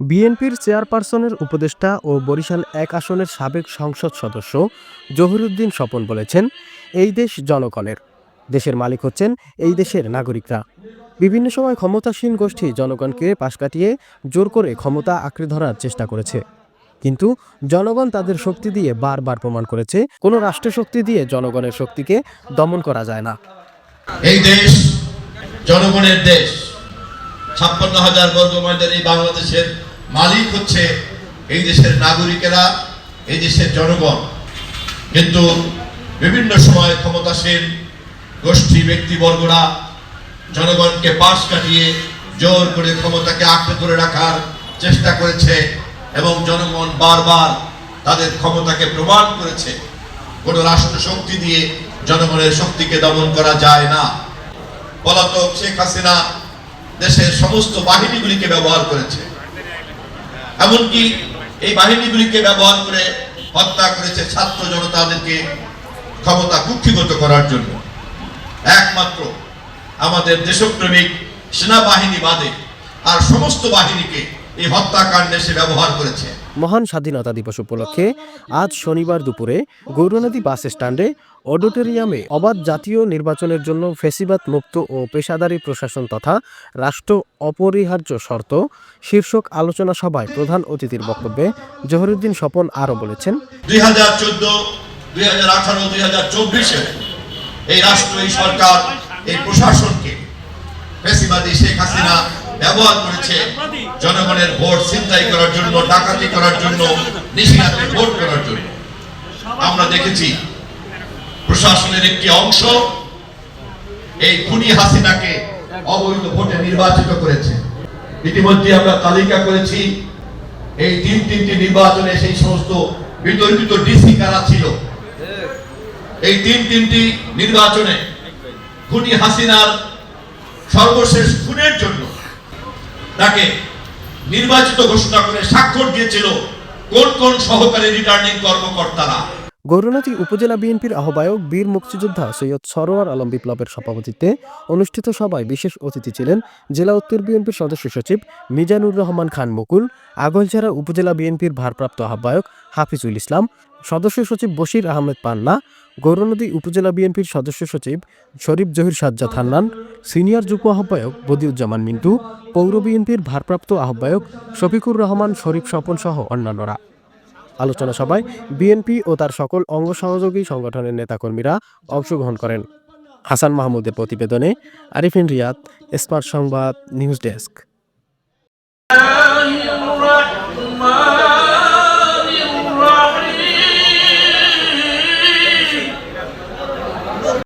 বিএনপির চেয়ারপারসনের উপদেষ্টা ও বরিশাল এক আসনের সাবেক সংসদ সদস্য জহিরুদ্দিন স্বপন বলেছেন, এই দেশ জনগণের। দেশের মালিক হচ্ছেন এই দেশের নাগরিকরা। বিভিন্ন সময় ক্ষমতাসীন গোষ্ঠী জনগণকে পাশ কাটিয়ে জোর করে ক্ষমতা আঁকড়ে ধরার চেষ্টা করেছে। কিন্তু জনগণ তাদের শক্তি দিয়ে বারবার প্রমাণ করেছে, কোনো রাষ্ট্র শক্তি দিয়ে জনগণের শক্তিকে দমন করা যায় না। এই দেশ জনগণের দেশ। ছাপ্পান্ন হাজার বর্গ মাইলের এই বাংলাদেশের মালিক হচ্ছে এই দেশের নাগরিকেরা, এই দেশের জনগণ। কিন্তু বিভিন্ন সময় ক্ষমতাসীন, গোষ্ঠী ব্যক্তিবর্গরা জনগণকে পাশ কাটিয়ে জোর করে ক্ষমতাকে আঁকড়ে ধরে রাখার চেষ্টা করেছে এবং জনগণ বারবার তাদের ক্ষমতাকে প্রমাণ করেছে। কোন রাষ্ট্র শক্তি দিয়ে জনগণের শক্তিকে দমন করা যায় না। পলাতক শেখ হাসিনা দেশের সমস্ত বাহিনীগুলিকে ব্যবহার করেছে। এমনকি এই বাহিনীগুলিকে ব্যবহার করে হত্যা করেছে ছাত্র জনতাদেরকে ক্ষমতা কুক্ষিগত করার জন্য। একমাত্র আমাদের দেশপ্রেমিক সেনাবাহিনী বাদে আর সমস্ত বাহিনীকে এই হত্যাকাণ্ডে সে ব্যবহার করেছে। মহান স্বাধীনতা দিবস উপলক্ষে আজ শনিবার দুপুরে গৌরনদী বাস স্ট্যান্ডে অডিটোরিয়ামে অবাধ জাতীয় নির্বাচনের জন্য ফেসিবাদ মুক্ত ও পেশাদারী প্রশাসন তথা রাষ্ট্র অপরিহার্য শর্ত শীর্ষক আলোচনা সভায় প্রধান অতিথির বক্তব্যে জহরুদ্দিন স্বপন আরও বলেছেন, দুই হাজার চোদ্দ, দুই হাজার আঠারো, দুই হাজার চব্বিশে এই রাষ্ট্র, এই সরকার, এই প্রশাসনকে ফেসিবাদী শেখ হাসিনা ব্যবহার করেছে জনগণের ভোট ছিনতাই করার জন্য, ডাকাতি করার জন্য নিশিরাতে ভোট করার জন্য। আমরা দেখেছি প্রশাসনের একটি অংশ এই খুনি হাসিনাকে অবৈধ ভোটে নির্বাচিত করেছে। ইতিমধ্যে আমরা তালিকা করেছি, এই তিন তিনটি নির্বাচনে সেই সমস্ত বিতর্কিত ডিসি কারা ছিল? এই তিন তিনটি নির্বাচনে খুনি হাসিনার সর্বশেষ খুনের জন্য তাকে নির্বাচিত ঘোষণা করে স্বাক্ষর দিয়েছিল কোন কোন সহকারী রিটার্নিং কর্মকর্তারা। গৌরনদী উপজেলা বিএনপির আহ্বায়ক বীর মুক্তিযোদ্ধা সৈয়দ সরোয়ার আলম বিপ্লবের সভাপতিত্বে অনুষ্ঠিত সভায় বিশেষ অতিথি ছিলেন জেলা উত্তর বিএনপির সদস্য সচিব মিজানুর রহমান খান মুকুল আগলঝাড়া উপজেলা বিএনপির ভারপ্রাপ্ত আহ্বায়ক হাফিজুল ইসলাম সদস্য সচিব বশির আহমেদ পান্না, গৌরনদী উপজেলা বিএনপির সদস্য সচিব শরীফ জহির সাজ্জাদ হান্নান, সিনিয়র যুগ্ম আহ্বায়ক বদিউজ্জামান মিন্টু, পৌর বিএনপির ভারপ্রাপ্ত আহ্বায়ক শফিকুর রহমান, শরীফ স্বপন সহ অন্যান্যরা। আলোচনা সভায় বিএনপি ও তার সকল অঙ্গ সহযোগী সংগঠনের নেতাকর্মীরা অংশগ্রহণ করেন। হাসান মাহমুদের প্রতিবেদনে আরিফিন রিয়াদ স্মার্ট সংবাদ, নিউজ ডেস্ক।